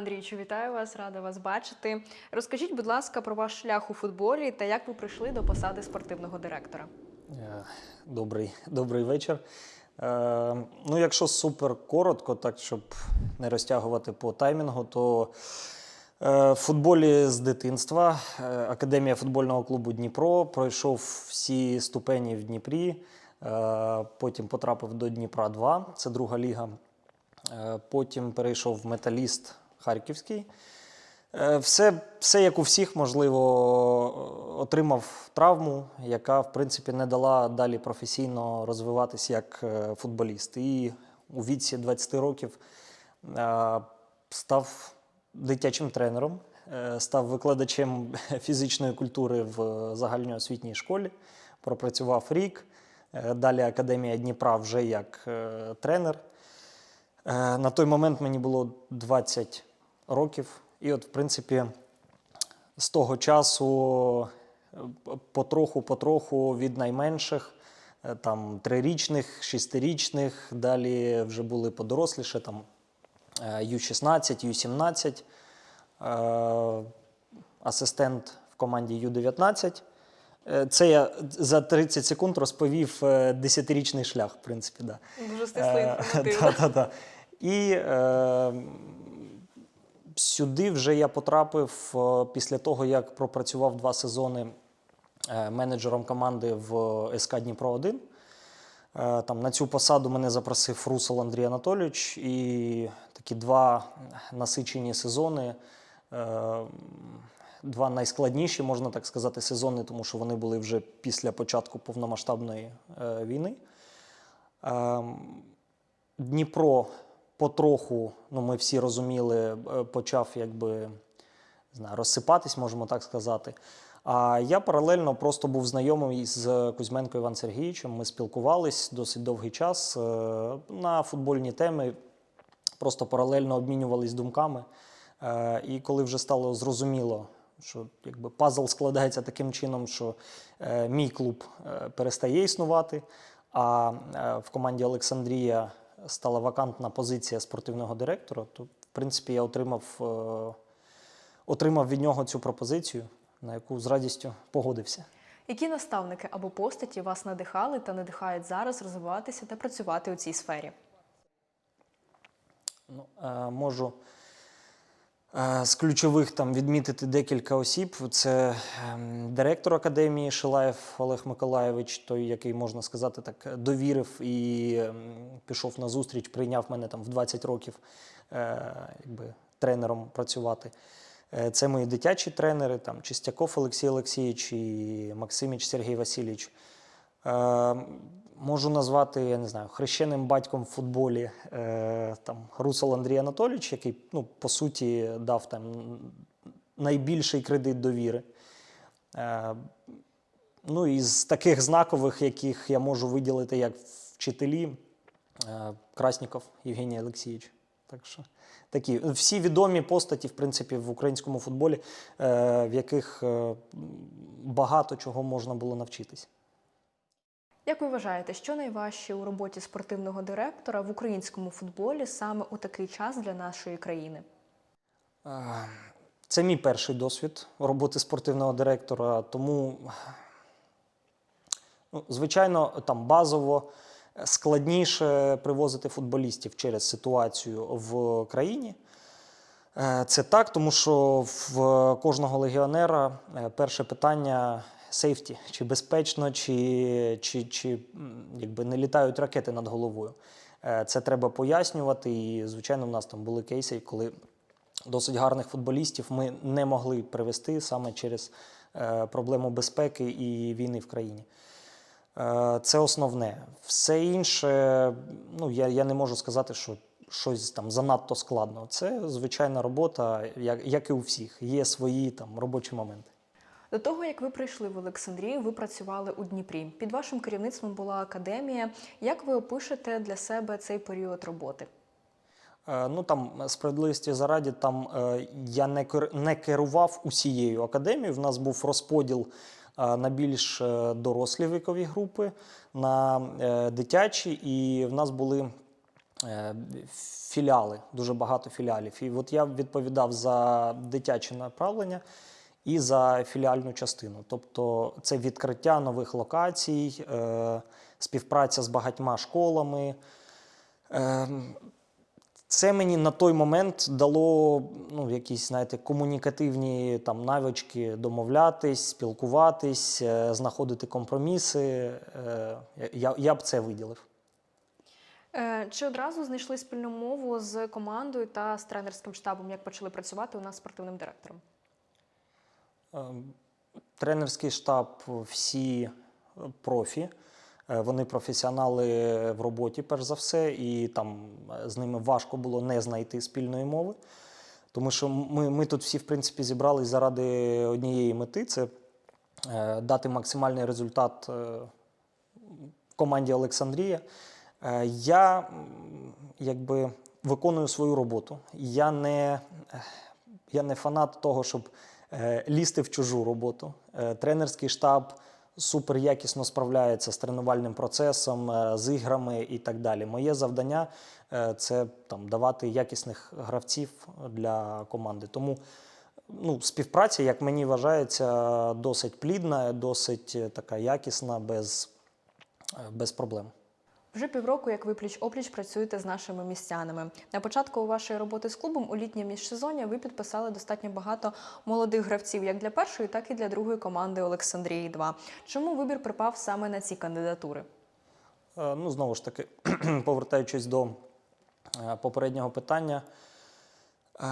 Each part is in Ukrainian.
Андрійовичу, вітаю вас, рада вас бачити. Розкажіть, будь ласка, про ваш шлях у футболі та як ви прийшли до посади спортивного директора. Е, Добрий, добрий вечір. Е, ну, якщо супер коротко, так щоб не розтягувати по таймінгу, то е, в футболі з дитинства е, Академія футбольного клубу Дніпро пройшов всі ступені в Дніпрі. Потім потрапив до Дніпра 2, це друга ліга. Потім перейшов в металіст Харківський. Е, Все, все як у всіх, можливо, отримав травму, яка, в принципі, не дала далі професійно розвиватися як е, футболіст. І у віці 20 років е, став дитячим тренером, став викладачем фізичної культури в загальноосвітній школі, пропрацював рік. Далі Академія Дніпра вже як тренер. На той момент мені було 20 років, і от, в принципі, з того часу е, потроху-потроху від найменших, е, там трирічних, шестирічних, далі вже були подоросліше, там е, Ю-16, Ю-17, е, асистент в команді Ю-19. Е, Це я за 30 секунд розповів е, 10-річний шлях, в принципі, да. Дуже стисло Е, інформативно. да-да-да. І е, сюди вже я потрапив е, після того, як пропрацював два сезони е, менеджером команди в СК Дніпро 1. Е, Там на цю посаду мене запросив Русел Андрій Анатолійович, і такі два насичені сезони. Два найскладніші, можна так сказати, сезони, тому що вони були вже після початку повномасштабної війни. Ем, Дніпро потроху, ну ми всі розуміли, е, почав якби знаю, розсипатись, можемо так сказати. А я паралельно просто був знайомий з Кузьменко Іван Сергійовичем. Ми спілкувались досить довгий час е, на футбольні теми, просто паралельно обмінювались думками. Е, І коли вже стало зрозуміло, що якби пазл складається таким чином, що е, мій клуб е, перестає існувати, а е, в команді Олександрія стала вакантна позиція спортивного директора, то в принципі я отримав, е, отримав від нього цю пропозицію, на яку з радістю погодився. Які наставники або постаті вас надихали та надихають зараз розвиватися та працювати у цій сфері? Ну, е, можу з ключових там відмітити декілька осіб. Це ем, директор академії Шилаєв Олег Миколаєвич, той, який, можна сказати, так довірив і ем, пішов на зустріч, прийняв мене там в 20 років е, якби, тренером працювати. Е, Це мої дитячі тренери, там Чистяков Олексій Олексійович і Максиміч Сергій Васильович. Можу назвати, я не знаю, хрещеним батьком в футболі е, там, Русел Андрій Анатолійович, який, ну, по суті, дав там найбільший кредит довіри. Е, ну, і з таких знакових, яких я можу виділити як вчителі, е, Красніков Євгеній Олексійович. Так що такі всі відомі постаті, в принципі, в українському футболі, е, в яких е, багато чого можна було навчитись. Як ви вважаєте, що найважче у роботі спортивного директора в українському футболі саме у такий час для нашої країни? Е, Це мій перший досвід роботи спортивного директора, тому, ну, звичайно, там базово складніше привозити футболістів через ситуацію в країні. Е, Це так, тому що в кожного легіонера е, перше питання сейфті, чи безпечно, чи, чи, чи якби не літають ракети над головою. Е, Це треба пояснювати. І, звичайно, в нас там були кейси, коли досить гарних футболістів ми не могли привести саме через е, проблему безпеки і війни в країні. Е, Це основне. Все інше, ну я, я не можу сказати, що щось там занадто складно. Це звичайна робота, як, як і у всіх. Є свої там робочі моменти. До того, як ви прийшли в Олександрію, ви працювали у Дніпрі. Під вашим керівництвом була академія. Як ви опишете для себе цей період роботи? Е, Ну там справедливості зараді, там е, я не не керував усією академією. В нас був розподіл е, на більш е, дорослі вікові групи, на е, дитячі, і в нас були е, філіали, дуже багато філіалів. І от я відповідав за дитяче направлення і за філіальну частину. Тобто це відкриття нових локацій, е, співпраця з багатьма школами. Е, це мені на той момент дало ну, якісь, знаєте, комунікативні там, навички домовлятись, спілкуватись, е, знаходити компроміси. Я, я б це виділив. Чи одразу знайшли спільну мову з командою та з тренерським штабом, як почали працювати у нас спортивним директором? Ем, Тренерський штаб всі профі. Е, Вони професіонали в роботі, перш за все, і там е, з ними важко було не знайти спільної мови. Тому що ми, ми тут всі, в принципі, зібрались заради однієї мети це е, дати максимальний результат команді Олександрія. Я якби виконую свою роботу. Я не, я не фанат того, щоб лізти в чужу роботу. Е, Тренерський штаб супер якісно справляється з тренувальним процесом, е, з іграми і так далі. Моє завдання е, це там давати якісних гравців для команди. Тому ну, співпраця, як мені вважається, досить плідна, досить е, така якісна, без, е, без проблем. Вже півроку, як ви пліч опліч працюєте з нашими містянами. На початку вашої роботи з клубом у літнє міжсезоння ви підписали достатньо багато молодих гравців, як для першої, так і для другої команди Олександрії 2 Чому вибір припав саме на ці кандидатури? Е, Ну, знову ж таки, повертаючись до е, попереднього питання, е,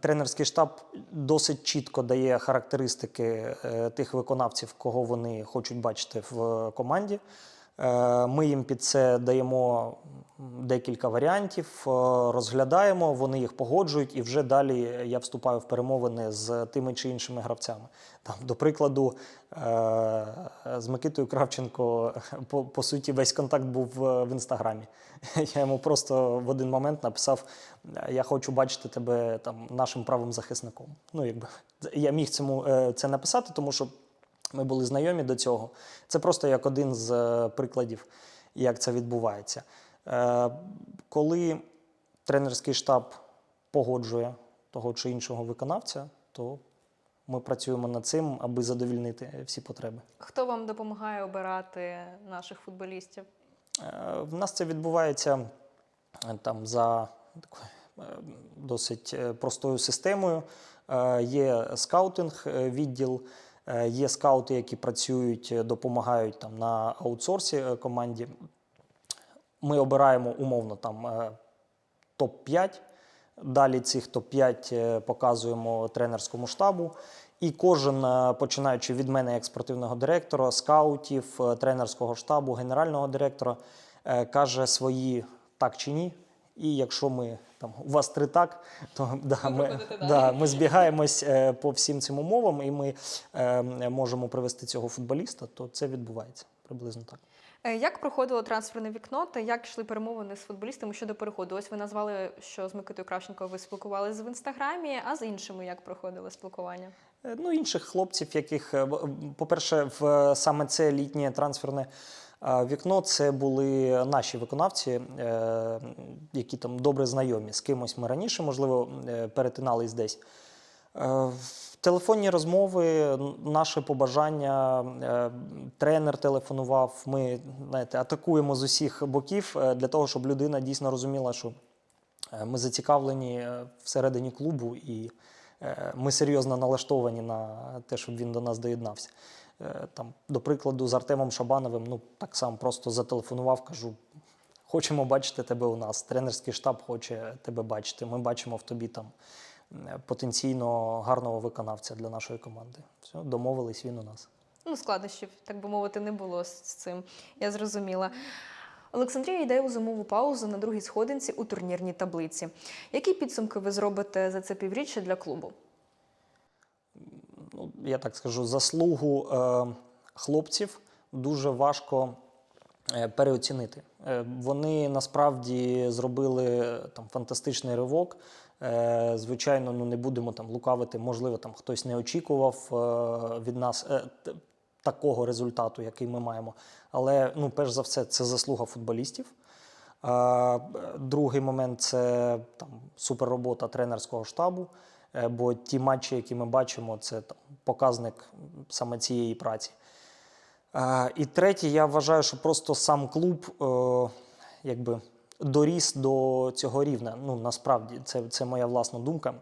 тренерський штаб досить чітко дає характеристики тих виконавців, кого вони хочуть бачити в команді. Е, Ми їм під це даємо декілька варіантів, е, розглядаємо, вони їх погоджують, і вже далі я вступаю в перемовини з тими чи іншими гравцями. Там, до прикладу, е, з Микитою Кравченко по, по суті весь контакт був в інстаграмі. Я йому просто в один момент написав: Я хочу бачити тебе там нашим правим захисником. Ну, якби я міг цьому це написати, тому що ми були знайомі до цього. Це просто як один з е, прикладів, як це відбувається. Е, Коли тренерський штаб погоджує того чи іншого виконавця, то ми працюємо над цим, аби задовільнити всі потреби. Хто вам допомагає обирати наших футболістів? Е, В нас це відбувається там за такою досить простою системою. Є скаутинг відділ, є скаути, які працюють, е, допомагають там на аутсорсі е, команді. Ми обираємо умовно там е, топ-5. Далі цих топ-5 е, показуємо тренерському штабу. І кожен, е, починаючи від мене як спортивного директора, скаутів, е, тренерського штабу, генерального директора, е, каже свої так чи ні. І якщо ми там у вас три так, то да, ми, да, ми збігаємось е, по всім цим умовам, і ми е, можемо привести цього футболіста, то це відбувається приблизно так. Е, Як проходило трансферне вікно та як йшли перемовини з футболістами щодо переходу? Ось ви назвали, що з Микитою Кравченко ви спілкувалися в інстаграмі, а з іншими як проходило спілкування? Е, Ну, інших хлопців, яких, е, в- по-перше, в саме це літнє трансферне вікно, це були наші виконавці, е, які там добре знайомі. З кимось ми раніше, можливо, е, перетинались десь. Е, Телефонні розмови, наше побажання, тренер телефонував. Ми знаєте, атакуємо з усіх боків для того, щоб людина дійсно розуміла, що ми зацікавлені всередині клубу і ми серйозно налаштовані на те, щоб він до нас доєднався. Е, Там, до прикладу, з Артемом Шабановим, ну так само просто зателефонував, кажу. Хочемо бачити тебе у нас. Тренерський штаб хоче тебе бачити. Ми бачимо в тобі там е, потенційно гарного виконавця для нашої команди. Все, домовились він у нас. Ну, складнощів, так би мовити, не було з цим. Я зрозуміла. Олександрія йде у зимову паузу на другій сходинці у турнірній таблиці. Які підсумки ви зробите за це півріччя для клубу? Я так скажу, заслугу е, хлопців дуже важко е, переоцінити. Е, вони насправді зробили там фантастичний ривок. Звичайно, ну не будемо там лукавити, можливо, там хтось не очікував від нас такого результату, який ми маємо. Але ну, перш за все, це заслуга футболістів. Другий момент це там суперробота тренерського штабу. Бо ті матчі, які ми бачимо, це там, показник саме цієї праці. Е, І третє, я вважаю, що просто сам клуб е, якби доріс до цього рівня. Ну, насправді, це, це моя власна думка.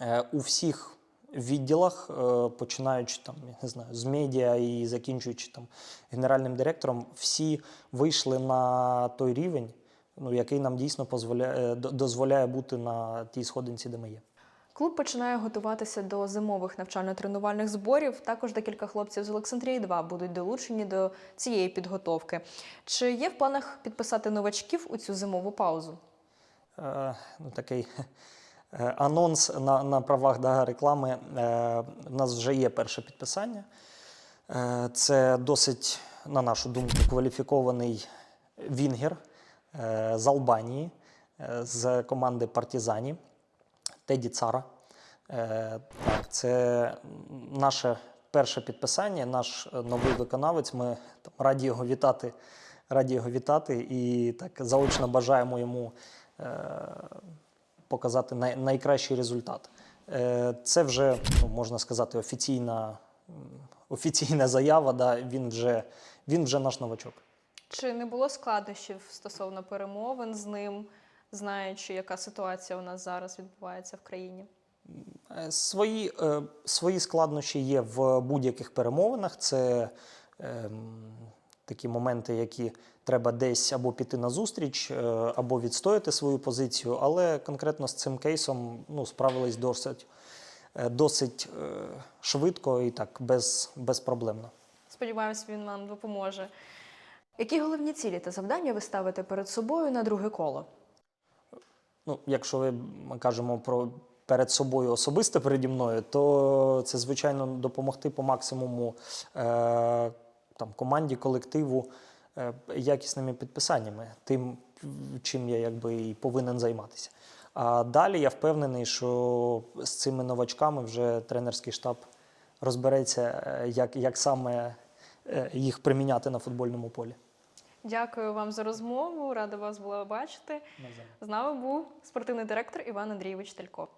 Е, У всіх відділах, починаючи там, я не знаю, з медіа і закінчуючи там генеральним директором, всі вийшли на той рівень, ну, який нам дійсно дозволяє бути на тій сходинці, де ми є. Клуб починає готуватися до зимових навчально-тренувальних зборів. Також декілька хлопців з Олександрії 2 будуть долучені до цієї підготовки. Чи є в планах підписати новачків у цю зимову паузу? е, ну, такий е, анонс на, на правах да, реклами. Е, У нас вже є перше підписання. Е, Це досить, на нашу думку, кваліфікований вінгер е, з Албанії, е, з команди Партізані Теді Цара. Е, Так, це наше перше підписання, наш е, новий виконавець. Ми там, раді його вітати, раді його вітати і так заочно бажаємо йому е, показати най, найкращий результат. Це вже, ну, можна сказати, офіційна, офіційна заява. Да, він, вже, він вже наш новачок. Чи не було складнощів стосовно перемовин з ним, знаючи, яка ситуація у нас зараз відбувається в країні? Е, Свої, е, свої складнощі є в будь-яких перемовинах. Це ем, такі моменти, які треба десь або піти на зустріч, е, або відстояти свою позицію. Але конкретно з цим кейсом ну, справились досить, е, досить е, швидко і так без, безпроблемно. Сподіваюся, він нам допоможе. Які головні цілі та завдання ви ставите перед собою на друге коло? Ну, якщо ви кажемо про перед собою особисто переді мною, то це, звичайно, допомогти по максимуму е, там, команді, колективу е, якісними підписаннями, тим, чим я якби і повинен займатися. А далі я впевнений, що з цими новачками вже тренерський штаб розбереться, е, як, як саме е, їх приміняти на футбольному полі. Дякую вам за розмову. Рада вас була бачити. З нами був спортивний директор Іван Андрійович Тальков.